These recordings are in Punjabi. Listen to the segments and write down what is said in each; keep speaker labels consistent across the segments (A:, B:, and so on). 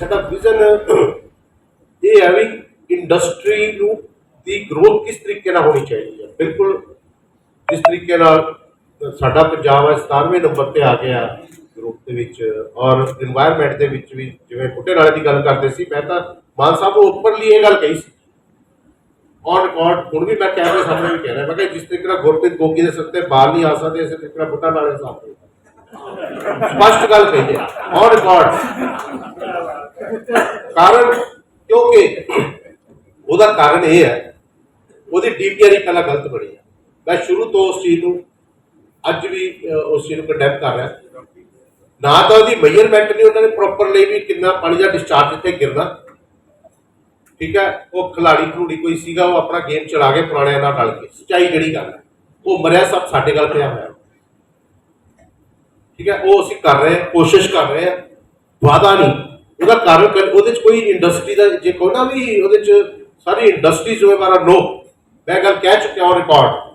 A: ਸਾਡਾ ਵਿਜ਼ਨ ਇਹ ਹੈ ਵੀ ਇੰਡਸਟਰੀ ਨੂੰ ਦੀ ਗਰੋਥ ਕਿਸ ਤਰੀਕੇ ਨਾਲ ਹੋਣੀ ਚਾਹੀਦੀ ਹੈ। ਬਿਲਕੁਲ ਜਿਸ ਤਰੀਕੇ ਨਾਲ ਸਾਡਾ ਪੰਜਾਬ ਹੈ 17ਵੇਂ ਨੰਬਰ ਤੇ ਆ ਗਿਆ ਗਰੋਥ ਦੇ ਵਿੱਚ ਔਰ এনवायरमेंट ਦੇ ਵਿੱਚ ਵੀ ਜਿਵੇਂ ਫੁੱਟੇ ਨਾਲੇ ਦੀ ਗੱਲ ਕਰਦੇ ਸੀ, ਮੈਂ ਤਾਂ ਮਾਨ ਸਾਹਿਬ ਨੂੰ ਉੱਪਰਲੀ ਇਹ ਗੱਲ ਕਹੀ ਸੀ। ਔਨ ਰਿਕਾਰਡ ਹੁਣ ਵੀ ਮੈਂ ਕੈਮਰੇ ਸਾਹਮਣੇ ਵੀ ਕਹਿ ਰਿਹਾ। ਮੈਂ ਕਿ ਜਿਸ ਤਰੀਕੇ ਨਾਲ ਗੁਰਪ੍ਰੀਤ ਗੋਗੀ ਦੇ ਸੱਤੇ ਬਾਹਰ ਨਹੀਂ ਆ ਸਕਦੇ, ਇਸੇ ਤਰੀਕੇ ਨਾਲ ਬੁੱਢਾ ਨਾਲੇ ਸਾਹਮਣੇ। ਸਪਸ਼ਟ ਗੱਲ ਕਹੀ ਹੈ। ਔਨ ਰਿਕਾਰਡ ਕਾਰਨ ਕਿਉਂਕਿ ਉਹਦਾ ਕਾਰਨ ਇਹ ਹੈ, ਉਹਦੀ ਡੀਪੀਆਰ ਹੀ ਪਹਿਲਾਂ ਗਲਤ ਬਣੀ ਹੈ। ਮੈਂ ਸ਼ੁਰੂ ਤੋਂ ਉਸ ਚੀਜ਼ ਨੂੰ ਅੱਜ ਵੀ ਉਸ ਚੀਜ਼ ਨੂੰ ਕੰਡੈਮ ਕਰ ਰਿਹਾ। ਨਾ ਤਾਂ ਉਹਦੀ ਮੇਜਰਮੈਂਟ ਨਹੀਂ, ਉਹਨਾਂ ਨੇ ਪ੍ਰੋਪਰ ਵੀ ਕਿੰਨਾ ਪਾਣੀ ਦਾ ਡਿਸਚਾਰਜ ਇੱਥੇ ਗਿਰਦਾ ਠੀਕ ਹੈ, ਉਹ ਖਿਲਾੜੀ ਖਲੂੜੀ ਕੋਈ ਸੀਗਾ, ਉਹ ਆਪਣਾ ਗੇਮ ਚਲਾ ਕੇ ਪੁਰਾਣਿਆਂ ਨਾਲ ਰਲ ਕੇ, ਸੱਚਾਈ ਜਿਹੜੀ ਗੱਲ ਹੈ। ਉਹ ਮਰਿਆ ਸਭ ਸਾਡੇ ਗੱਲ ਪਿਆ ਹੋਇਆ। ਠੀਕ ਹੈ, ਉਹ ਅਸੀਂ ਕਰ ਰਹੇ ਹਾਂ, ਕੋਸ਼ਿਸ਼ ਕਰ ਰਹੇ ਹਾਂ ਵਾਦਾ ਨਹੀਂ। ਉਹਦਾ ਕਾਰਨ ਉਹਦੇ ਚ ਕੋਈ ਇੰਡਸਟਰੀ ਦਾ ਜੇ ਕੋਈ ਨਾ ਵੀ ਉਹਦੇ ਚ ਸਾਰੀ ਇੰਡਸਟਰੀ ਜ਼ਿੰਮੇਵਾਰ ਨੋ ਮੈਂ ਗੱਲ ਕਹਿ ਚੁੱਕਿਆ ਹਾਂ ਰਿਕਾਰਡ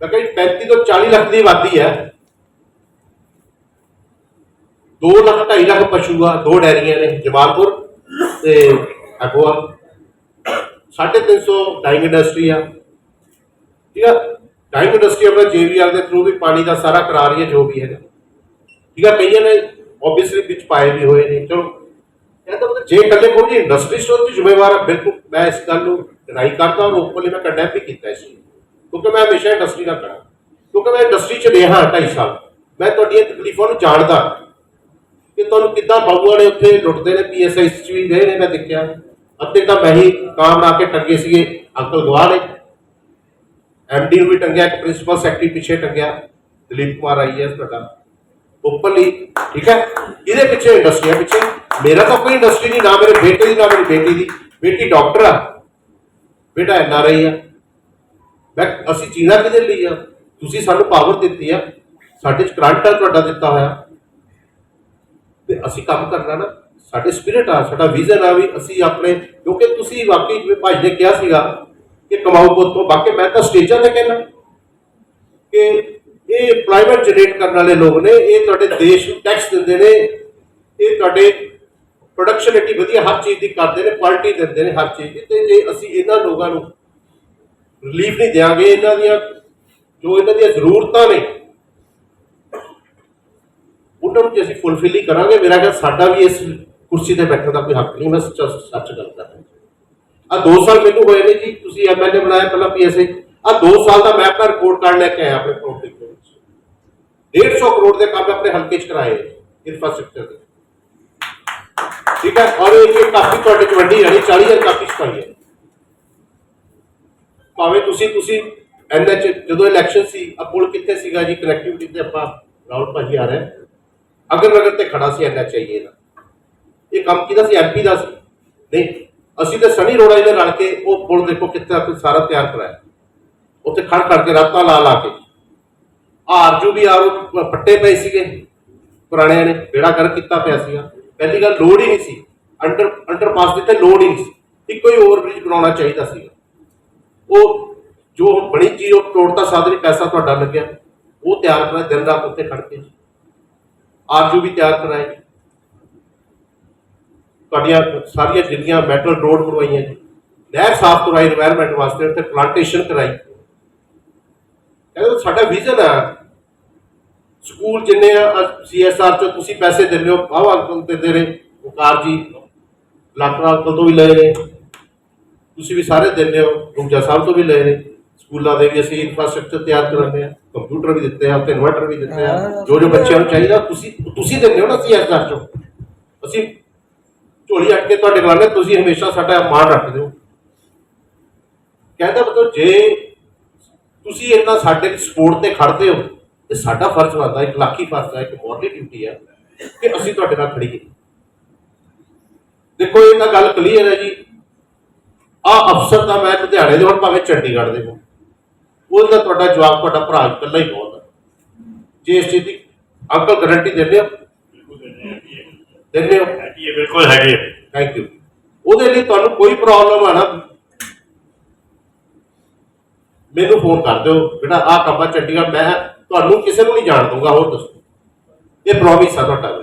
A: ਮੈਂ ਕਿਹਾ 35 ਤੋਂ 40 ਲੱਖ ਦੀ ਆਬਾਦੀ ਹੈ। 2 ਲੱਖ 2.5 ਲੱਖ ਪਸ਼ੂ ਆ, ਦੋ ਡੈਰੀਆਂ ਨੇ, ਜਮਾਲਪੁਰ ਤੇ ਅਗਵਾ 350 ਡਾਈਂਗ ਇੰਡਸਟਰੀ ਆ। ਠੀਕ ਆ? ਡਾਈਂਗ ਇੰਡਸਟਰੀ ਆਪਣਾ ਜੇਵੀਆਰ ਦੇ ਥਰੂ ਵੀ ਪਾਣੀ ਦਾ ਸਾਰਾ ਕਰਾ ਰਹੀ ਹੈ, ਜੋ ਵੀ ਹੈਗਾ। ਠੀਕ ਆ? ਕਈਆਂ ਨੇ ਆਬਵੀਅਸਲੀ ਵਿੱਚ ਪਾਏ ਵੀ ਹੋਏ ਨੇ, ਚਲੋ। ਇਹ ਮਤਲਬ ਜੇ ਇਕੱਲੇ ਕੋਈ ਨਹੀਂ ਇੰਡਸਟਰੀ ਸਟੋਰ ਦੀ ਜ਼ਿੰਮੇਵਾਰ ਹੈ ਬਿਲਕੁਲ ਮੈਂ ਇਸ ਗੱਲ ਨੂੰ ਡਿਨਾਈ ਕਰਦਾ ਔਰ ਓਪਨਲੀ ਮੈਂ ਕੰਡੈਮ ਵੀ ਕੀਤਾ ਇਸ ਨੂੰ। ਕਿਉਂਕਿ ਮੈਂ ਹਮੇਸ਼ਾ ਇੰਡਸਟਰੀ ਨਾਲ ਖੜਾ। ਕਿਉਂਕਿ ਮੈਂ ਇੰਡਸਟਰੀ 'ਚ ਰਿਹਾ 2.5 ਸਾਲ। ਮੈਂ ਤੁਹਾਡੀਆਂ ਤਕਲੀਫਾਂ ਨੂੰ ਜਾਣਦਾ। ਕਿ ਤੁਹਾਨੂੰ ਕਿੱਦਾਂ ਬਾਬੂ ਵਾਲੇ ਉੱਥੇ ਲੁੱਟਦੇ ਨੇ ਪੀਐਸਆਈ 'ਚ ਵੀ ਰਹੇ ਨੇ, ਮੈਂ ਦੇਖਿਆ। ਅੱਧੇ ਤਾਂ ਮੈਂ ਹੀ ਕਾਮ ਲਾ ਕੇ ਟੰਗੇ ਸੀਗੇ, ਅੰਕਲ ਗਵਾਹ ਨੇ। ਐਮਡੀ ਨੂੰ ਵੀ ਟੰਗਿਆ, ਇੱਕ ਪ੍ਰਿੰਸੀਪਲ ਸੈਕਟਰੀ ਪਿੱਛੇ ਟੰਗਿਆ। ਦਲੀਪ ਕੁਮਾਰ ਆਈਐਸ ਤੁਹਾਡਾ। ਓਪਨਲੀ ਠੀਕ ਹੈ? ਇਹਦੇ ਪਿੱਛੇ ਇੰਡਸਟਰੀਆਂ ਪਿੱਛੇ। ਮੇਰਾ ਤਾਂ ਕੋਈ ਇੰਡਸਟਰੀ ਨਹੀਂ, ਨਾ ਮੇਰੇ ਬੇਟੇ ਦੀ, ਨਾ ਮੇਰੀ ਬੇਟੀ ਦੀ। ਬੇਟੀ ਡਾਕਟਰ ਆ। ਬੇਟਾ ਐਨ ਆਰ ਆਈ ਆ। ਮੈਂ ਅਸੀਂ ਚੀਜ਼ਾਂ ਕਿਹਦੇ ਲਈ ਆ? ਤੁਸੀਂ ਸਾਨੂੰ ਪਾਵਰ ਦਿੱਤੀ ਆ। ਸਾਡੇ ਚ ਕਰੰਟ ਆ, ਤੁਹਾਡਾ ਦਿੱਤਾ ਹੋਇਆ। ਤੇ ਅਸੀਂ ਕੰਮ ਕਰਨਾ ਨਾ, ਸਾਡੇ ਸਪਿਰਿਟ ਆ, ਸਾਡਾ ਵਿਜ਼ਨ ਆ ਵੀ ਅਸੀਂ ਆਪਣੇ ਕਿਉਂਕਿ ਤੁਸੀਂ ਵਾਕਈ ਜਿਵੇਂ ਭਾਈ ਨੇ ਕਿਹਾ ਸੀਗਾ ਕਿ ਕਮਾਓ ਪੁੱਤੋਂ ਬਾਕੀ ਮੈਂ ਤਾਂ ਸਟੇਜਾਂ ਤੇ ਕਹਿਣਾ ਕਿ ਇਹ ਪ੍ਰਾਈਵੇਟ ਜਨਰੇਟ ਕਰਨ ਵਾਲੇ ਲੋਕ ਨੇ, ਇਹ ਤੁਹਾਡੇ ਦੇਸ਼ ਨੂੰ ਟੈਕਸ ਦਿੰਦੇ ਨੇ, ਇਹ ਤੁਹਾਡੇ ਪ੍ਰੋਡਕਸ਼ਨ ਏਡੀ ਵਧੀਆ ਹਰ ਚੀਜ਼ ਦੀ ਕਰਦੇ ਨੇ ਕੁਆਲਿਟੀ ਦਿੰਦੇ ਨੇ ਹਰ ਚੀਜ਼ ਦੀ, ਤੇ ਜੇ ਅਸੀਂ ਇਹਨਾਂ ਲੋਕਾਂ ਨੂੰ ਰਿਲੀਫ ਨਹੀਂ ਦੇਵਾਂਗੇ ਇਹਨਾਂ ਦੀਆਂ ਜੋ ਇਹਨਾਂ ਦੀਆਂ ਜ਼ਰੂਰਤਾਂ ਨੇ, ਉਹਨਾਂ ਨੂੰ ਜੇ ਅਸੀਂ ਫੁੱਲਫਿਲ ਹੀ ਕਰਾਂਗੇ, ਮੇਰਾ ਖਿਆਲ ਸਾਡਾ ਵੀ ਇਸ ਕੁਰਸੀ ਤੇ ਬੈਠਣ ਦਾ ਕੋਈ ਹੱਕ ਨਹੀਂ, ਮੈਂ ਸੱਚ ਗੱਲ ਕਰ ਰਿਹਾ। ਆ 2 ਸਾਲ ਮੈਨੂੰ ਹੋਏ ਨੇ ਜੀ, ਤੁਸੀਂ ਐਮਐਲਏ ਬਣਾਇਆ, ਪਹਿਲਾਂ ਪੀਐਸਏ ਆ 2 ਸਾਲ ਦਾ ਮੈਂ ਆਪਣਾ ਰਿਪੋਰਟ ਕਾਰਡ ਲੈ ਕੇ ਆਇਆ ਆਪਣੇ ਪ੍ਰੋਜੈਕਟ 150 ਕਰੋੜ ਦੇ ਕੰਮ ਆਪਣੇ ਹਲਕੇ 'ਚ ਕਰਾਏ ਇਨਫਰਾਸਟ੍ਰਕਚਰ ਦੇ ਠੀਕ ਹੈ ਔਰ ਇਹ ਕਾਫੀ ਤੁਹਾਡੇ ਚ ਵੱਡੀ ਜਾਣੀ 40000 ਕਾਫੀ ਸਪਾਈ ਹੈ ਭਾਵੇਂ ਤੁਸੀਂ ਤੁਸੀਂ ਐਨਐਚ ਜਦੋਂ ਇਲੈਕਸ਼ਨ ਸੀ ਆ ਪੁਲ ਕਿੱਥੇ ਸੀਗਾ ਜੀ ਕਨੈਕਟੀਵਿਟੀ ਤੇ ਆਪਾਂ ਰਾਹੁਲ ਭਾਜੀ ਆ ਰਹੇ ਅਗਰ ਨਗਰ ਤੇ ਖੜਾ ਸੀ ਐਨਐਚ ਆਈਏ ਦਾ ਇਹ ਕੰਮ ਕਿਹਦਾ ਸੀ ਐਮਪੀ ਦਾ ਸੀ ਨਹੀਂ ਅਸੀਂ ਤਾਂ ਸਨੀ ਰੋੜਾ ਜੀ ਦੇ ਰਲ ਕੇ ਉਹ ਪੁਲ ਦੇਖੋ ਕਿੱਥੇ ਸਾਰਾ ਤਿਆਰ ਕਰਾਇਆ ਉੱਥੇ ਖੜ ਕਰਕੇ ਰਾਤਾਂ ਲਾ ਲਾ ਕੇ ਆਰਜੂ ਵੀ ਆਰੋ ਪੱਟੇ ਪਏ ਸੀਗੇ, ਪੁਰਾਣਿਆਂ ਨੇ ਬੇੜਾ ਕਰ ਕੀਤਾ ਪਿਆ ਸੀਗਾ। ਪਹਿਲੀ ਗੱਲ ਲੋਡ ਹੀ ਨਹੀਂ ਸੀ। ਅੰਡਰ ਅੰਡਰ ਪਾਸ ਦੇ ਤੇ ਲੋਡ ਹੀ ਨਹੀਂ ਸੀ। ਇੱਕੋ ਹੀ ਓਵਰਬ੍ਰਿਜ ਬਣਾਉਣਾ ਚਾਹੀਦਾ ਸੀਗਾ। ਉਹ ਜੋ ਬਣੀ ਚੀਜ਼, ਉਹ ਤੋੜਤਾ ਨਹੀਂ ਪੈਸਾ ਤੁਹਾਡਾ ਲੱਗਿਆ। ਉਹ ਤਿਆਰ ਕਰਾ ਦਿਨ ਰਾਤ ਉੱਤੇ ਖੜ ਕੇ। ਆਰਜੂ ਵੀ ਤਿਆਰ ਕਰਾਏਗੀ ਤੁਹਾਡੀਆਂ ਸਾਰੀਆਂ ਦਿੱਲੀਆਂ ਮੈਟਲ ਰੋਡ ਕਰਵਾਈਆਂ ਜੀ, ਨਹਿਰ ਸਾਫ਼ ਕਰਵਾਈ এনवायरमेंट ਵਾਸਤੇ ਤੇ ਪਲਾਂਟੇਸ਼ਨ ਕਰਾਈ। ਕਹਿੰਦੇ ਸਾਡਾ ਵਿਜ਼ਨ ਆ ਸਕੂਲ ਜਿੰਨੇ ਆ ਸੀਐਸਆਰ ਚ ਤੁਸੀਂ ਪੈਸੇ ਦਿੰਦੇ ਹੋ ਆਹ ਅੰਕਲ ਦਿੰਦੇ ਨੇ ਉਕਾਰ ਜੀ ਅੰਕਲ ਤੋਂ ਵੀ ਲਏ ਨੇ। ਤੁਸੀਂ ਵੀ ਸਾਰੇ ਦਿੰਦੇ ਹੋ ਗੁੰਜਾ ਸਾਹਿਬ ਤੋਂ ਵੀ ਲਏ ਨੇ। ਸਕੂਲਾਂ ਦੇ ਵੀ ਅਸੀਂ ਇਨਫਰਾਸਟ੍ਰਕਚਰ ਤਿਆਰ ਕਰਾਉਂਦੇ ਆ ਕੰਪਿਊਟਰ ਵੀ ਦਿੱਤੇ ਆ ਤੇ ਇਨਵਰਟਰ ਵੀ ਦਿੱਤੇ ਆ। ਜੋ ਜੋ ਬੱਚਿਆਂ ਨੂੰ ਚਾਹੀਦਾ ਤੁਸੀਂ ਤੁਸੀਂ ਦਿੰਦੇ ਹੋ ਨਾ ਸੀਐਸਆਰ ਚੋਂ। ਅਸੀਂ ਝੋਲੀ ਅੱਟ ਕੇ ਤੁਹਾਡੇ ਆਉਂਦੇ ਤੁਸੀਂ ਹਮੇਸ਼ਾ ਸਾਡਾ ਮਾਣ ਰੱਖਦੇ ਹੋ। ਕਹਿੰਦਾ ਮਤਲਬ ਜੇ ਤੁਸੀਂ ਇੰਨਾ ਸਾਡੇ ਸਪੋਰਟ ਤੇ ਖੜਦੇ ਹੋ ਤੇ ਸਾਡਾ ਫਰਜ਼ ਬਣਦਾ ਇੱਕ ਲੱਖੀ ਫਰਜ਼ ਹੈ ਇੱਕ ਮੋਰਲੀ ਡਿਊਟੀ ਹੈ ਕਿ ਅਸੀਂ ਤੁਹਾਡੇ ਨਾਲ ਖੜੀਏ ਦੇਖੋ ਇਹ ਤਾਂ ਗੱਲ ਕਲੀਅਰ ਹੈ ਜੀ। ਆ ਅਫਸਰ ਦਾ ਮੈਂ ਲੁਧਿਆਣੇ ਦੇ ਹੁਣ ਭਾਵੇਂ ਚੰਡੀਗੜ੍ਹ ਦੇ ਹੋ ਉਹਦਾ ਤੁਹਾਡਾ ਜਵਾਬ ਤੁਹਾਡਾ ਭਰਾ ਇਕੱਲਾ ਹੀ ਬਹੁਤ ਹੈ ਜੇ ਇਸ ਚੀਜ਼ ਦੀ ਅੰਕਲ ਗਾਰੰਟੀ ਦਿੰਦੇ ਹੋ। ਦਿੰਦੇ ਹੋ
B: ਬਿਲਕੁਲ ਹੈਗੀ
A: ਥੈਂਕ ਯੂ ਉਹਦੇ ਲਈ ਤੁਹਾਨੂੰ ਕੋਈ ਪ੍ਰੋਬਲਮ ਆ ਨਾ। ਮੈਨੂੰ ਫੋਨ ਕਰ ਦਿਓ, ਬੇਟਾ, ਆਹ ਕੰਮ ਆ ਚੰਡੀਗੜ੍ਹ, ਮੈਂ ਤੁਹਾਨੂੰ ਕਿਸੇ ਨੂੰ ਨਹੀਂ ਜਾਣ ਦੂੰਗਾ ਹੋਰ ਦੱਸੋ। ਇਹ ਪ੍ਰੋਮਿਸ ਆ ਤੁਹਾਡਾ।